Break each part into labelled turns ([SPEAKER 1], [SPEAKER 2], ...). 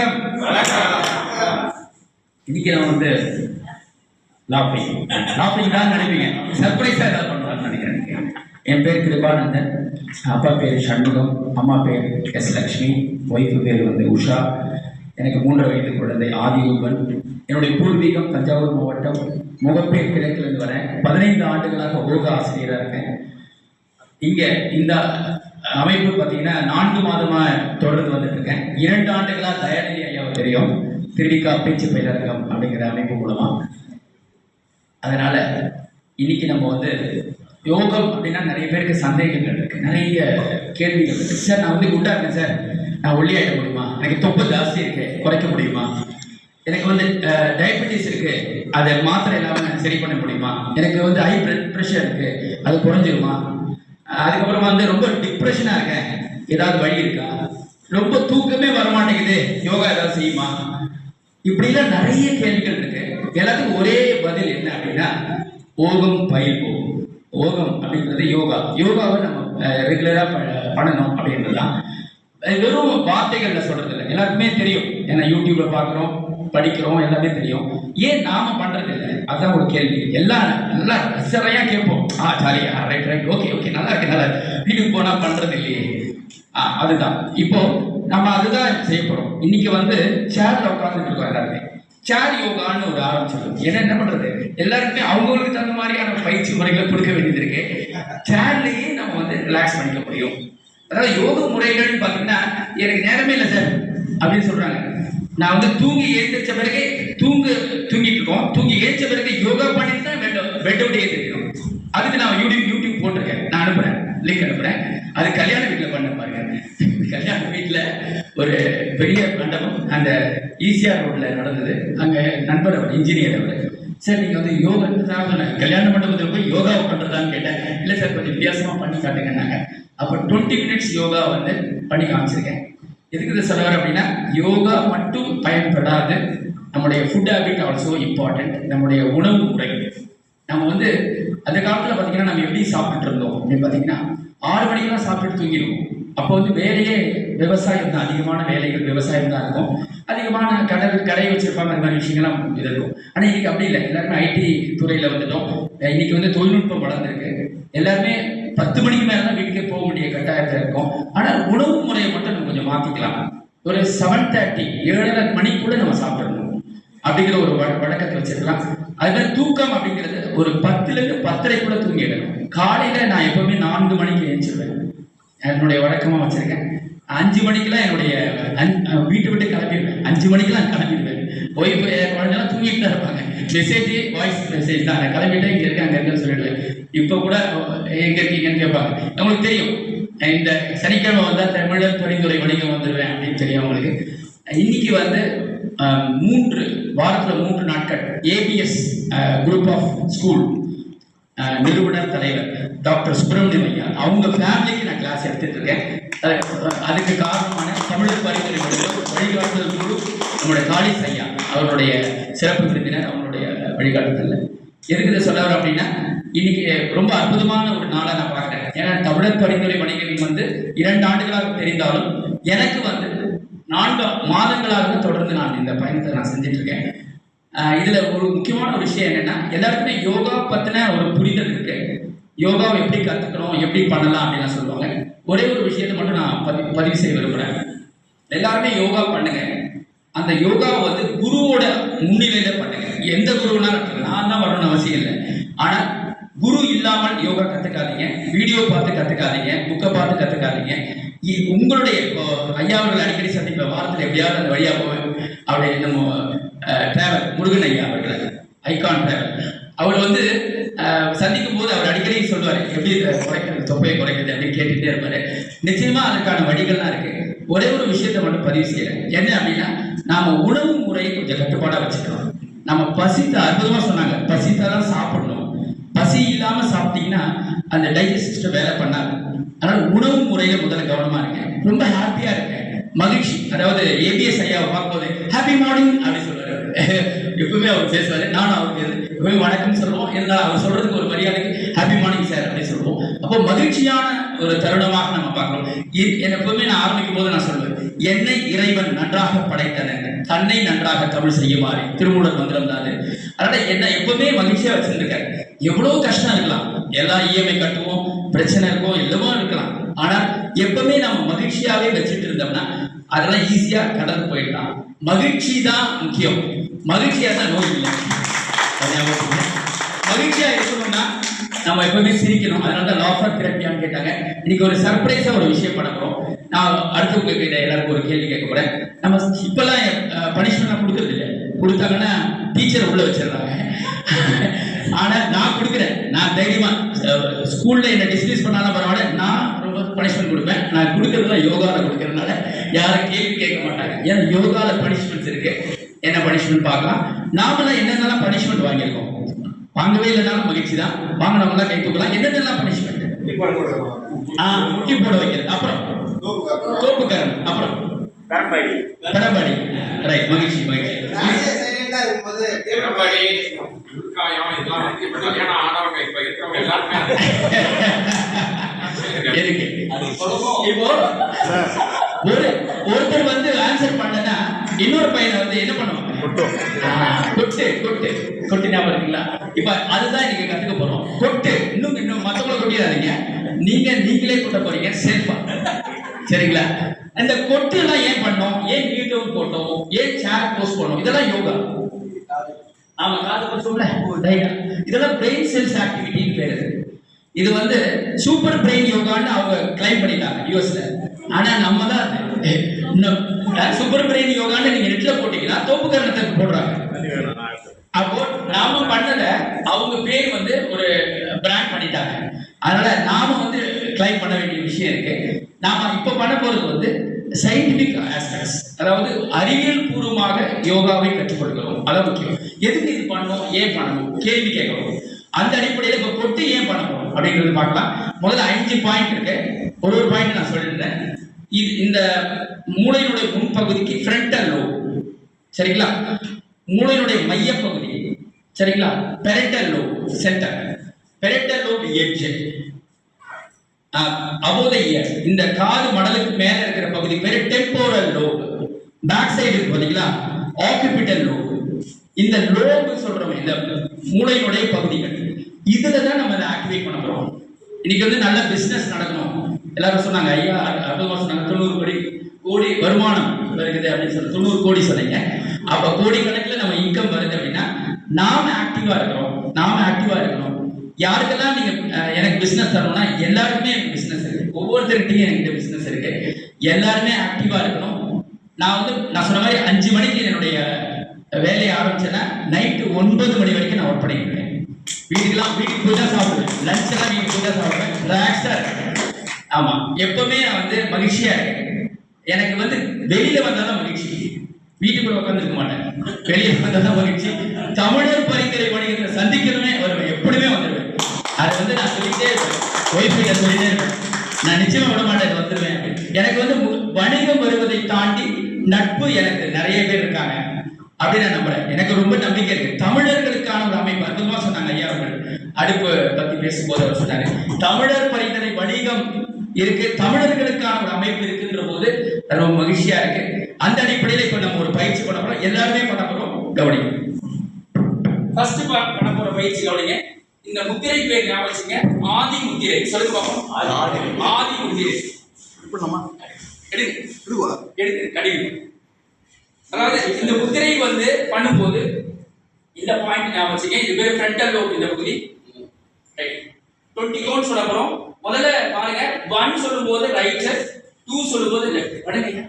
[SPEAKER 1] வணக்கம். இன்னைக்கு நான் வந்து லாஃபிங். லாப்டிங் தான் நினைப்பீங்க. சர்ப்ரைஸாக ஏதாவது பண்ணுறான்னு நினைக்கிறேன். என் பேர் கிருபானந்தன். அப்பா பேர் சண்முகம். அம்மா பேர் எஸ் லக்ஷ்மி. ஒய்ஃபு பேர் வந்து உஷா. எனக்கு மூன்று வயது குழந்தை ஆதிரூபன். என்னுடைய பூர்வீகம் தஞ்சாவூர் மாவட்டம். முகப்பேர் கிழக்கிலிருந்து வரேன். பதினைந்து ஆண்டுகளாக யோகா ஆசிரியராக இருக்கேன். இங்கே இந்த அமைப்பு பார்த்தீங்கன்னா நான்கு மாதமா தொடர்ந்து வந்துட்டு இருக்கேன். இரண்டு ஆண்டுகளா தயாநிதி ஐயாவை தெரியும். திருவிக்கா பேச்சு பயிலரங்கம் அப்படிங்கிற அமைப்பு மூலமா. அதனால இன்னைக்கு நம்ம வந்து யோகம் அப்படின்னா நிறைய பேருக்கு சந்தேகங்கள் இருக்கு. நிறைய கேள்விகள் இருக்கு. சார் நான் வந்து குண்டா இருக்கேன் சார். நான் ஒல்லியாயிட முடியுமா? எனக்கு தொப்பு ஜாஸ்தி இருக்கு. குறைக்க முடியுமா? எனக்கு வந்து டயபெட்டிஸ் இருக்கு. அதை மாத்திரை இல்லாமல் சரி பண்ண முடியுமா? எனக்கு வந்து ஹை பிளட் ப்ரெஷர் இருக்கு. அது குறைஞ்சிருமா? அதுக்கப்புறம் வந்து ரொம்ப டிப்ரெஷனாக இருக்கேன். ஏதாவது வழி இருக்கா? ரொம்ப தூக்கமே வரமாட்டேங்குது. யோகா ஏதாவது செய்யுமா? இப்படிலாம் நிறைய கேள்விகள் இருக்கு. எல்லாத்துக்கும் ஒரே பதில் என்ன அப்படின்னா ஓகம் பயில்வோம் ஓகம் அப்படின்றது யோகா. யோகாவை நம்ம ரெகுலராக பண்ணணும் அப்படின்றது தான் வெறும் வார்த்தைகள்ல சொல்றது இல்லை எல்லாருக்குமே தெரியும். ஏன்னா யூடியூப்ல பார்க்குறோம் படிக்கிறோம் எல்லாமே தெரியும். ஏன் நாம பண்றது இல்லை அதுதான் ஒரு கேள்வி. எல்லாம் நல்லா ரசறையா கேட்போம். ஆ ஜாலியா ரைட் ரைட் ஓகே ஓகே நல்லா இருக்கு நல்லா வீட்டுக்கு போனா பண்றது இல்லையே ஆ அதுதான். இப்போ நம்ம அதுதான் செய்ய போறோம். இன்னைக்கு வந்து சேர்ல உட்கார்ந்துட்டு இருக்கோம் எல்லாருமே. சேர் யோகான்னு ஒரு ஆரம்பிச்சிருக்கோம். ஏன்னா என்ன பண்றது? எல்லாருக்குமே அவங்களுக்கு தகுந்த மாதிரியான பயிற்சி முறைகளை கொடுக்க வேண்டியது இருக்கு. சேர்லயே நம்ம வந்து ரிலாக்ஸ் பண்ணிக்க முடியும். அதாவது யோக முறைகள்னு பார்த்தீங்கன்னா எனக்கு நேரமே இல்லை சார் அப்படின்னு சொல்றாங்க. நான் வந்து தூங்கி ஏந்திரிச்ச பிறகு தூங்கு தூங்கிட்டு இருக்கோம். தூங்கி ஏந்திரிச்ச பிறகு யோகா பண்ணிட்டு தான் பெட் பெட் விட்டு எழுந்திரிக்கணும் அதுக்கு நான் யூடியூப் யூடியூப் போட்டிருக்கேன். நான் அனுப்புறேன். லிங்க் அனுப்புறேன். அது கல்யாண வீட்டில் பண்ண பாருங்க. கல்யாண வீட்டில் ஒரு பெரிய மண்டபம். அந்த ஈசிஆர் ரோட்ல நடந்தது. அங்கே நண்பர் அவர் இன்ஜினியர் அவர். சார் நீங்க வந்து யோகா தான் கல்யாண மண்டபத்தில் போய் யோகா பண்றதான்னு கேட்டேன். இல்லை சார் கொஞ்சம் வித்தியாசமா பண்ணி காட்டுங்கன்னாங்க. அப்போ டுவெண்ட்டி மினிட்ஸ் யோகா வந்து பண்ணி காமிச்சிருக்கேன். எதுக்கு இதை சொல்ல அப்படின்னா யோகா மட்டும் பயன்படாது. நம்முடைய ஃபுட் ஹேபிட் ஆல்சோ இம்பார்ட்டன்ட் நம்முடைய உணவு முறை. நம்ம வந்து அந்த காலத்தில் பார்த்தீங்கன்னா நம்ம எப்படி சாப்பிட்டுட்டு இருந்தோம் அப்படின்னு பார்த்தீங்கன்னா ஆறு மணிக்கெல்லாம் சாப்பிட்டு தூங்கிடுவோம். அப்போ வந்து வேலையே விவசாயம் தான். அதிகமான வேலைகள் விவசாயம் தான் இருக்கும். அதிகமான கடல் கடை வச்சிருப்பாங்க. அந்த மாதிரி விஷயங்கள்லாம் இது இருக்கும். ஆனால் இன்னைக்கு அப்படி இல்லை. எல்லாருமே ஐடி துறையில் வந்துட்டோம். இன்னைக்கு வந்து தொழில்நுட்பம் வளர்ந்துருக்கு. எல்லாருமே பத்து மணிக்கு மேலே தான் வீட்டுக்கே போக வேண்டிய கட்டாயத்தில் இருக்கும். ஆனால் உணவு முறையை மட்டும் நம்ம கொஞ்சம் மாற்றிக்கலாம் ஒரு செவன் தேர்ட்டி ஏழரை மணிக்குள்ள நம்ம சாப்பிடணும். அப்படிங்கிற ஒரு வழ- வழக்கத்தை வச்சிருக்கலாம். அது மாதிரி தூக்கம் அப்படிங்கிறது ஒரு பத்துல இருந்து கூட தூங்கிடணும். காலையில நான் எப்பவுமே நான்கு மணிக்கு எழுந்திருவேன் என்னுடைய வழக்கமாக வச்சிருக்கேன். அஞ்சு மணிக்கெல்லாம் என்னுடைய வீட்டு விட்டு கிளம்பிடுவேன். அஞ்சு மணிக்கெல்லாம் கிளம்பிடுவேன். போய் குழந்தைலாம் தூங்கிட்டு தான் இருப்பாங்க. மெசேஜ் வாய்ஸ் மெசேஜ் தான். நான் கிளம்பிட்டேன் இங்கே இருக்கேன் அங்கே இருக்கேன்னு சொல்லிடுவேன். இப்போ கூட எங்கே இருக்கீங்கன்னு கேட்பாங்க. அவங்களுக்கு தெரியும். இந்த சனிக்கிழமை வந்தால் தமிழர் தொழில்துறை வணிகம் வந்துடுவேன் அப்படின்னு தெரியும் உங்களுக்கு. இன்னைக்கு வந்து மூன்று வாரத்தில் மூன்று நாட்கள் ஏபிஎஸ் குரூப் ஆஃப் ஸ்கூல் நிறுவனர் தலைவர் டாக்டர் சுப்பிரமணியம் ஐயா. அவங்க ஃபேமிலிக்கு நான் கிளாஸ் எடுத்துட்டு இருக்கேன். அதுக்கு காரணமான தமிழர் பரிந்துரை வழிகாட்டுதல் குழு நம்முடைய காளிஸ் ஐயா அவருடைய சிறப்பு விருந்தினர் அவங்களுடைய வழிகாட்டுதல் எதுக்கு இதை சொல்ல அப்படின்னா இன்னைக்கு ரொம்ப அற்புதமான ஒரு நாளாக நான் பார்க்குறேன். ஏன்னா தமிழர் பரிந்துரை வணிகம் வந்து இரண்டு ஆண்டுகளாக தெரிந்தாலும் எனக்கு வந்து நான்கு மாதங்களாக தொடர்ந்து நான் இந்த பயணத்தை நான் செஞ்சுட்டு இருக்கேன். இதுல ஒரு முக்கியமான ஒரு விஷயம் என்னன்னா எல்லாருக்குமே யோகா பத்தின ஒரு புரிதல் இருக்கு. யோகாவை எப்படி கத்துக்கணும் எப்படி பண்ணலாம் அப்படின்னு சொல்லுவாங்க. ஒரே ஒரு விஷயத்தை மட்டும் நான் பதிவு பதிவு செய்ய விரும்புறேன். எல்லாருமே யோகா பண்ணுங்க. அந்த யோகாவை வந்து குருவோட முன்னிலையில பண்ணுங்க. எந்த குருவுனாலும் நான் தான் வரணும்னு அவசியம் இல்லை. ஆனா குரு இல்லாமல் யோகா கத்துக்காதீங்க. வீடியோ பார்த்து கத்துக்காதீங்க. புக்கை பார்த்து கத்துக்காதீங்க. இ- உங்களுடைய இப்போ ஐயா அவர்கள் அடிக்கடி சந்திப்ப வாரத்தில் எப்படியாவது அந்த வழியா போவேன். அப்படி நம்ம டிராவல் முருகன் ஐயா அவர்கள் ஐகான் டிராவல் அவர் வந்து அஹ், சந்திக்கும் போது அவர் அடிக்கடி சொல்லுவார் எப்படி இதை குறைக்கிறது தொப்பையை குறைக்கிறது அப்படின்னு கேட்டுட்டே இருப்பாரு நிச்சயமா அதுக்கான வழிகள்லாம் இருக்கு. ஒரே ஒரு விஷயத்தை மட்டும் பதிவு செய்யறேன். என்ன அப்படின்னா நாம உணவு முறையை கொஞ்சம் கட்டுப்பாடா வச்சுக்கலாம் நம்ம பசித்த அற்புதமா சொன்னாங்க பசித்தாதான் சாப்பிடணும். பசி இல்லாம சாப்பிட்டீங்கன்னா அந்த டைஜஸ்ட் சிஸ்டம் வேலை பண்ணாது. அதனால உணவு முறையில முதல்ல கவனமா இருக்கேன். ரொம்ப ஹாப்பியா இருக்கேன். மகிழ்ச்சி. அதாவது ஏபிஎஸ் ஐயாவை பார்க்கும்போது ஹாப்பி மார்னிங் அப்படின்னு சொல்றாரு எப்பவுமே அவர் பேசுவாரு. நானும் அவருக்கு எப்பவுமே வணக்கம் சொல்லுவோம். இருந்தாலும் அவர் சொல்றதுக்கு ஒரு மரியாதைக்கு ஹாப்பி மார்னிங் சார் அப்படின்னு சொல்லுவோம். அப்போ மகிழ்ச்சியான ஒரு தருணமாக நம்ம பார்க்கிறோம். இ- எப்பவுமே நான் ஆரம்பிக்கும் போது நான் சொல்வேன் என்னை இறைவன் நன்றாக படைத்தனங்க தன்னை நன்றாக தமிழ் செய்யுமாறு. திருமூலர் மந்திரம் தான் அதனால என்ன எப்பவுமே மகிழ்ச்சியா வச்சிருந்திருக்காரு. எவ்வளவு கஷ்டம் இருக்கலாம். எல்லா இஎம்ஐ கட்டுவோம் பிரச்சனை இருக்கும் எல்லாமே இருக்கலாம். ஆனா எப்பவுமே நம்ம மகிழ்ச்சியாவே வச்சுட்டு இருந்தோம்னா அதெல்லாம் ஈஸியா கடந்து போயிடலாம். மகிழ்ச்சி தான் முக்கியம். மகிழ்ச்சியா தான் நோய் இல்லை. மகிழ்ச்சியா இருக்கணும்னா நம்ம எப்பவுமே சிரிக்கணும். அதனால தான் லாஃபர் தெரப்பியான்னு கேட்டாங்க. இன்னைக்கு ஒரு சர்ப்ரைஸா ஒரு விஷயம் பண்ண போறோம். நான் அடுத்து உங்ககிட்ட எல்லாருக்கும் ஒரு கேள்வி கேட்க போறேன். நம்ம இப்பெல்லாம் பனிஷ்மெண்ட் கொடுக்கறது இல்லை. கொடுத்தாங்கன்னா டீச்சர் உள்ள வச்சிடுறாங்க. ஆனா நான் கொடுக்குறேன். நான் தைரியமா ஸ்கூல்ல என்ன டிஸ்மிஸ் பண்ணாலும் பரவாயில்ல. நான் ரொம்ப பனிஷ்மெண்ட் கொடுப்பேன். நான் கொடுக்கறதுல யோகால கொடுக்கறதுனால யாரும் கேள்வி கேட்க மாட்டாங்க. ஏன்னா யோகால பனிஷ்மெண்ட்ஸ் இருக்கு. என்ன பனிஷ்மெண்ட் பார்க்கலாம். நாமெல்லாம் என்னென்னலாம் பனிஷ்மெண்ட் வாங்கியிருக்கோம்? வாங்கவே இல்லைனாலும் மகிழ்ச்சி தான் வாங்கினவங்களாம் கை தூக்கலாம். என்னென்னலாம் பனிஷ்மெண்ட் முட்டி போட வைக்கிறது. அப்புறம்? தோப்புக்காரன். அப்புறம்? ரைட் மகிழ்ச்சி மகிழ்ச்சி. ஒருத்தர் வந்து ஆன்சர் பண்ணனா இன்னொரு பையனை வந்து என்ன பண்ணுவாங்க? கொட்டு கொட்டு. கொட்டு ஞாபகம் இருக்குங்களா? இப்ப அதுதான் நீங்க கத்துக்க போறோம். கொட்டு இன்னும் இன்னும் மத்தவங்கள கொட்டிடாதீங்க. நீங்க நீங்களே கொட்ட போறீங்க சேஃபா சரிங்களா? இந்த கொட்டு எல்லாம் ஏன் பண்ணோம்? ஏன் நீட்டும் போட்டோம்? ஏன் சேர் போஸ்ட் பண்ணோம்? இதெல்லாம் யோகா. ஆமா காது பச்சோம்ல இதெல்லாம் பிரெயின் செல்ஸ் ஆக்டிவிட்டின்னு பேரு இது வந்து சூப்பர் பிரெயின் யோகான்னு அவங்க கிளைம் பண்ணிட்டாங்க யூஎஸ்ல ஆனா நம்ம தான் சூப்பர் பிரெயின் யோகான்னு நீங்க நெட்ல போட்டீங்கன்னா தோப்பு கரணத்துக்கு போடுறாங்க. அப்போ நாம பண்ணத அவங்க பேர் வந்து ஒரு பிராண்ட் பண்ணிட்டாங்க. அதனால நாம வந்து கிளைம் பண்ண வேண்டிய விஷயம் இருக்கு. நாம இப்ப பண்ண போறது வந்து சயின்டிபிக் ஆஸ்பெக்ட்ஸ் அதாவது அறிவியல் பூர்வமாக யோகாவை கற்றுக்கொள்கிறோம். அதான் முக்கியம். எதுக்கு இது பண்ணணும்? ஏன் பண்ணணும்? கேள்வி கேட்கணும். அந்த அடிப்படையில் இப்ப கொட்டு ஏன் பண்ணணும்? அப்படிங்கிறது பார்க்கலாம். முதல்ல அஞ்சு பாயிண்ட் இருக்கு. ஒரு ஒரு பாயிண்ட் நான் சொல்லியிருந்தேன். இது இந்த மூளையினுடைய முன்பகுதிக்கு ஃப்ரண்டல் லோ சரிங்களா? மூளையினுடைய மையப்பகுதி சரிங்களா? Parietal lobe centre parietal lobe edge அபோத இந்த காது மடலுக்கு மேல இருக்கிற பகுதி பேரு டெம்போரல் லோப் பேக் சைடு இருக்கு பாத்தீங்களா? ஆக்குபிட்டல் லோப் இந்த லோப் சொல்றோம் இந்த மூளையினுடைய பகுதிகள். இதுல தான் நம்ம அதை ஆக்டிவேட் பண்ண போறோம். இன்னைக்கு வந்து நல்ல பிசினஸ் நடக்கணும். எல்லாரும் சொன்னாங்க ஐயா அற்புதமா நாங்கள் தொண்ணூறு கோடி கோடி வருமானம் வருகிறது அப்படின்னு சொல்லி தொண்ணூறு கோடி சொன்னீங்க. அப்ப கோடி கணக்குல நம்ம இன்கம் வருது அப்படின்னா நாம ஆக்டிவா இருக்கிறோம். நாம ஆக்டிவா இருக்கணும். யாருக்கெல்லாம் நீங்க எனக்கு பிசினஸ் தரணும்னா எல்லாருக்குமே எனக்கு பிசினஸ் இருக்கு. ஒவ்வொருத்தருக்கிட்டையும் எனக்கு பிசினஸ் இருக்கு. எல்லாருமே ஆக்டிவா இருக்கணும். நான் வந்து நான் சொன்ன மாதிரி அஞ்சு மணிக்கு என்னுடைய வேலையை ஆரம்பிச்சேன்னா நைட்டு ஒன்பது மணி வரைக்கும் நான் ஒர்க் பண்ணிக்கிறேன் வீட்டுக்கெல்லாம் வீட்டுக்கு போய் தான் சாப்பிடுவேன். லஞ்ச் எல்லாம் வீட்டுக்கு போய் தான் சாப்பிடுவேன். ரிலாக்ஸ்டா இருக்கேன் ஆமா. எப்பவுமே நான் வந்து மகிழ்ச்சியா இருக்கேன். எனக்கு வந்து வெளியில வந்தாலும் மகிழ்ச்சி. வீட்டுக்குள்ள உட்காந்துருக்க மாட்டேன். வெளியே வந்தாதான் மகிழ்ச்சி. தமிழர் பரிந்துரை வணிகத்தை சந்திக்கணுமே வருவேன் எப்படியுமே வந்துடுவேன். அதை வந்து நான் சொல்லிட்டே இருப்பேன். ஒய்ஃபை சொல்லிட்டே இருப்பேன். நான் நிச்சயமா விட மாட்டேன் வந்துடுவேன் எனக்கு வந்து வணிகம் வருவதை தாண்டி நட்பு எனக்கு நிறைய பேர் இருக்காங்க அப்படின்னு நான் நம்புறேன். எனக்கு ரொம்ப நம்பிக்கை இருக்கு. தமிழர்களுக்கான ஒரு அமைப்பு அற்புதமா சொன்னாங்க ஐயா அவர்கள். அடுப்பு பத்தி பேசும்போது அவர் சொன்னாரு. தமிழர் பரிந்துரை வணிகம் இருக்கு தமிழர்களுக்கான ஒரு அமைப்பு இருக்கு ரொம்ப மகிழ்ச்சியா இருக்கு. அந்த அடிப்படையில் இப்ப நம்ம ஒரு பயிற்சி பண்ண போறோம். எல்லாருமே பண்ண போறோம். கவனிங்க. ஃபர்ஸ்ட் பண்ண போற பயிற்சி கவனிங்க. இந்த முத்திரை பேர் ஞாபகம் வச்சுங்க. ஆதி முத்திரை. சொல்லுங்க பாப்போம். ஆதி முத்திரை. எடுங்க. எடுங்க. கடிவு அதாவது இந்த முத்திரை வந்து பண்ணும்போது இந்த பாயிண்ட் ஞாபகம் வச்சுங்க. இது பேர் ஃப்ரண்டல் லோப் இந்த பகுதி. ரைட் டுவெண்ட்டி கவுண்ட் சொல்ல போறோம். முதல்ல பாருங்க. ஒன் சொல்லும்போது ரைட் டூ சொல்லும்போது லெஃப்ட் பண்ணுங்க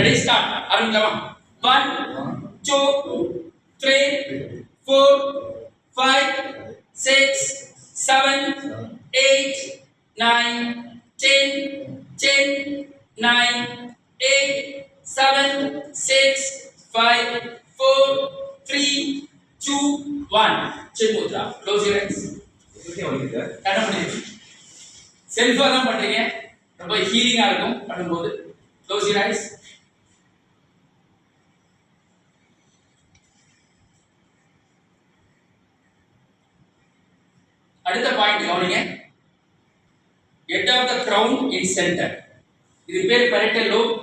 [SPEAKER 1] ரெடி ஸ்டார்ட் ஆரம்பிக்கலாமா? One two three four five six seven eight nine ten ten eight, seven, six, five, four, three, two, one. Chin mudra. Close your eyes. கண்ண பண்ணி செல்ஃபா தான் பண்றீங்க ஹீலிங்கா இருக்கும் பண்ணும்போது க்ளோஸ் யூர் ஐஸ் அடுத்த பாயிண்ட் கவனிங்க. Head of the crown in centre இது பேர் பெரட்டல் லோப்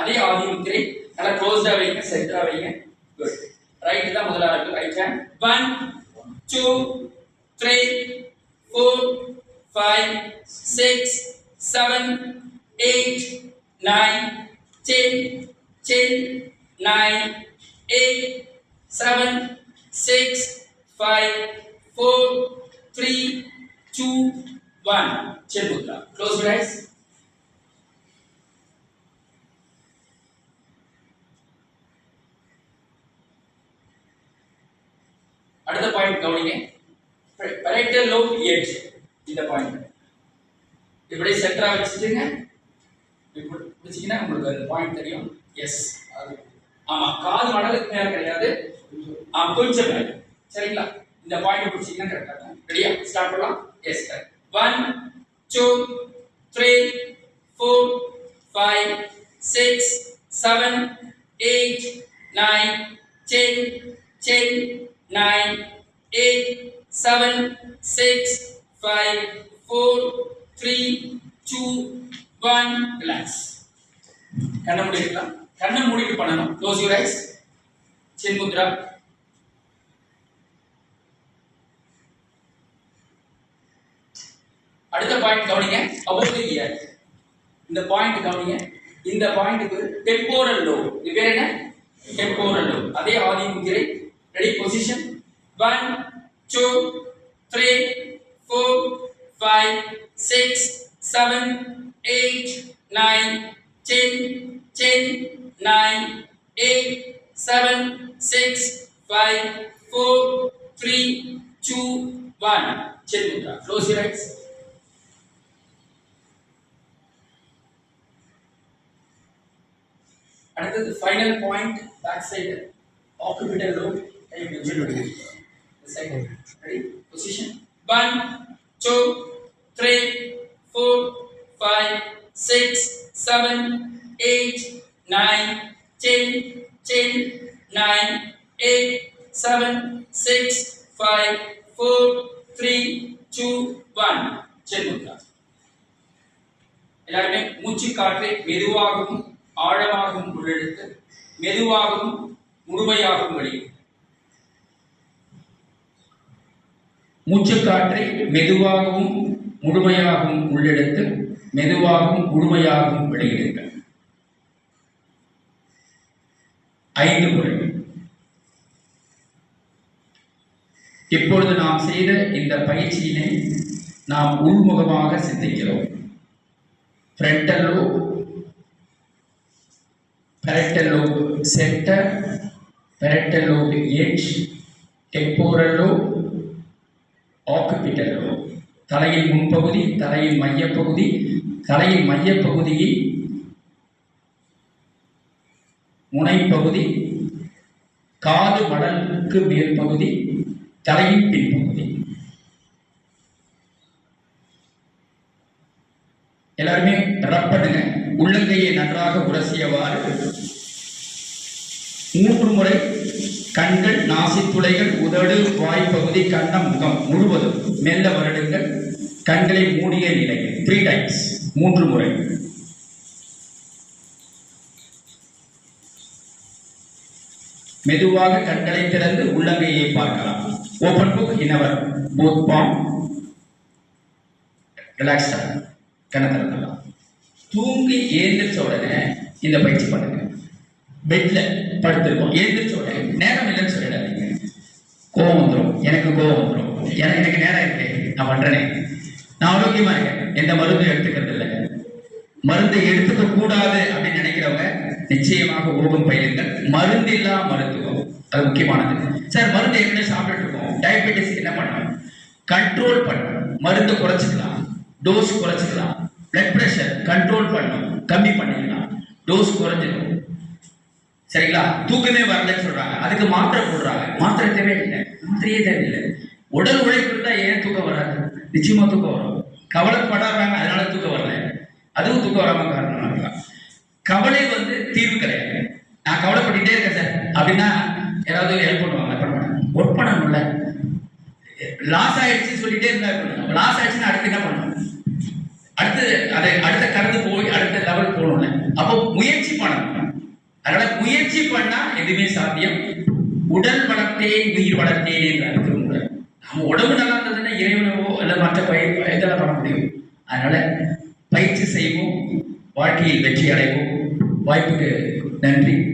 [SPEAKER 1] அதே ஆதிமுத்திரை நல்லா க்ளோஸ்டா வைங்க சென்டரா வைங்க. குட் ரைட் தான் முதலாக இருக்கு right hand one two three four five six seven eight nine ten ten nine eight seven six five four three two one chin mudra close eyes அடுத்த பாயிண்ட் கவனிங்க பெரைட்டல் லோப் எட்ஜ் இந்த point இப்படி சென்டரா வச்சுட்டுங்க. இப்படி பிடிச்சிங்கன்னா உங்களுக்கு அந்த point தெரியும். S அது. ஆமா காது மடலுக்கு நேரம் கிடையாது. ஆ கொஞ்சம் சரிங்களா? இந்த பாயிண்ட் பிடிச்சிங்கன்னா கரெக்டாக ரெடியா ஸ்டார்ட் பண்ணலாம்? Yes correct one two three four five six seven eight nine ten ten nine eight seven six five four three two one relax கண்ணை மூடிக்கலாம் கண்ணை மூடிட்டு பண்ணணும். Close your eyes chin mudra அடுத்த பாயிண்ட் கவனிங்க. அபவுட் தி இயர் இந்த point கவனிங்க. இந்த பாயிண்ட்டுக்கு டெம்போரல் லோ இது பேர் என்ன? டெம்போரல் லோ அதே ஆதி முத்திரை. Ready position one two three four 5, 6, 7, 8, 9, 10, 10, 9, 8, 7, 6, 5, 4, 3, 2, 1. Chin. Close your eyes. Another the final point, backside, occipital lobe, and you second. Ready? Position. 1, 2, three four five six seven eight nine ten ten nine eight seven six five four three two one செல்லுங்க எல்லாருமே மூச்சு காற்றை மெதுவாகவும் ஆழமாகவும் உள்ளெடுத்து மெதுவாகவும் முழுமையாகவும் வெளியே மூச்சு காற்றை மெதுவாகவும் முழுமையாகவும் உள்ளெடுத்து மெதுவாகவும் முழுமையாகவும் வெளியிடுங்கள். ஐந்து முறை. இப்பொழுது நாம் செய்த இந்த பயிற்சியினை நாம் உள்முகமாக சிந்திக்கிறோம். Frontal lobe parietal lobe center parietal lobe edge temporal lobe occipital lobe தலையின் முன்பகுதி தலையின் மையப்பகுதி தலையின் மையப்பகுதியில் முனைப்பகுதி காது மடலுக்கு மேற்பகுதி தலையின் பின்பகுதி. எல்லாருமே ரப்படுங்க உள்ளங்கையை நன்றாக உரசியவாறு. மூன்று முறை கண்கள் நாசித்துளைகள் உதடு வாய்ப்பகுதி கண்ணம் முகம் முழுவதும் மெல்ல வருடுங்கள். கண்களை மூடிய நிலையில் த்ரீ டைம்ஸ் மூன்று முறை. மெதுவாக கண்களை திறந்து உள்ளங்கையை பார்க்கலாம். Open book inner both palm relax கண்ணை திறந்துடலாம். தூங்கி ஏந்திரிச்ச உடனே இந்த பயிற்சி பண்ணுங்க. பெட்ல படுத்திருக்கோம். ஏந்திரிச்ச உடனே நேரம் இல்லைன்னு சொல்லிடாதீங்க. கோவம் வந்துடும் எனக்கு கோவம் வந்துடும் எனக்கு எனக்கு நேரம் இருக்கு. நான் பண்றேனே. நான் ஆரோக்கியமா இருக்கேன். எந்த மருந்தும் எடுத்துக்கிறது இல்லை. மருந்து எடுத்துக்க கூடாது அப்படின்னு நினைக்கிறவங்க நிச்சயமாக ஓகம் பயிலுங்கள். மருந்தில்லா மருத்துவம். அது முக்கியமானது. சார் மருந்து ஏற்கனவே சாப்பிட்டுட்டு இருக்கோம். டயபெட்டிஸ் என்ன பண்ணணும்? கண்ட்ரோல் பண்ணணும். மருந்து குறைச்சிக்கலாம். டோஸ் குறைச்சிக்கலாம். பிளட் ப்ரெஷர் கண்ட்ரோல் பண்ணணும். கம்மி பண்ணிக்கலாம். டோஸ் குறைஞ்சிடும். சரிங்களா? தூக்கமே வரலன்னு சொல்றாங்க. அதுக்கு மாத்திரை போடுறாங்க. மாத்திரை தேவையில்லை. மாத்திரையே தேவையில்லை. உடல் உழைப்பு இருந்தால் ஏன் தூக்கம் வராது? நிச்சயமா தூக்கம் வரும். கவலைப்படாதாங்க அதனால தூக்கம் வரல. அதுவும் தூக்கம் வராம காரணம் இருக்கலாம் கவலை வந்து தீர்வு கிடையாது. நான் கவலைப்பட்டுட்டே இருக்கேன் சார். அப்படின்னா யாராவது ஹெல்ப் பண்ணுவாங்க பண்ண மாட்டாங்க. ஒர்க் பண்ணணும்ல லாஸ் ஆயிடுச்சு சொல்லிட்டே இருந்தா லாஸ் ஆயிடுச்சுன்னா அடுத்து என்ன பண்ணணும்? அடுத்து அதை அடுத்த கடந்து போய் அடுத்த லெவல் போகணும்ல. அப்போ முயற்சி பண்ணணும்.
[SPEAKER 2] அதனால முயற்சி பண்ணா எதுவுமே சாத்தியம். உடல் வளர்த்தேன் உயிர் வளர்த்தேன் என்று திருமூலர் நம்ம உடம்பு நல்லா இருந்ததுன்னா இறைவனவோ இல்லை மற்ற பயிர் இதெல்லாம் பண்ண முடியும். அதனால பயிற்சி செய்வோம் வாழ்க்கையில் வெற்றி அடைவோம். வாய்ப்புக்கு நன்றி
[SPEAKER 1] நன்றி.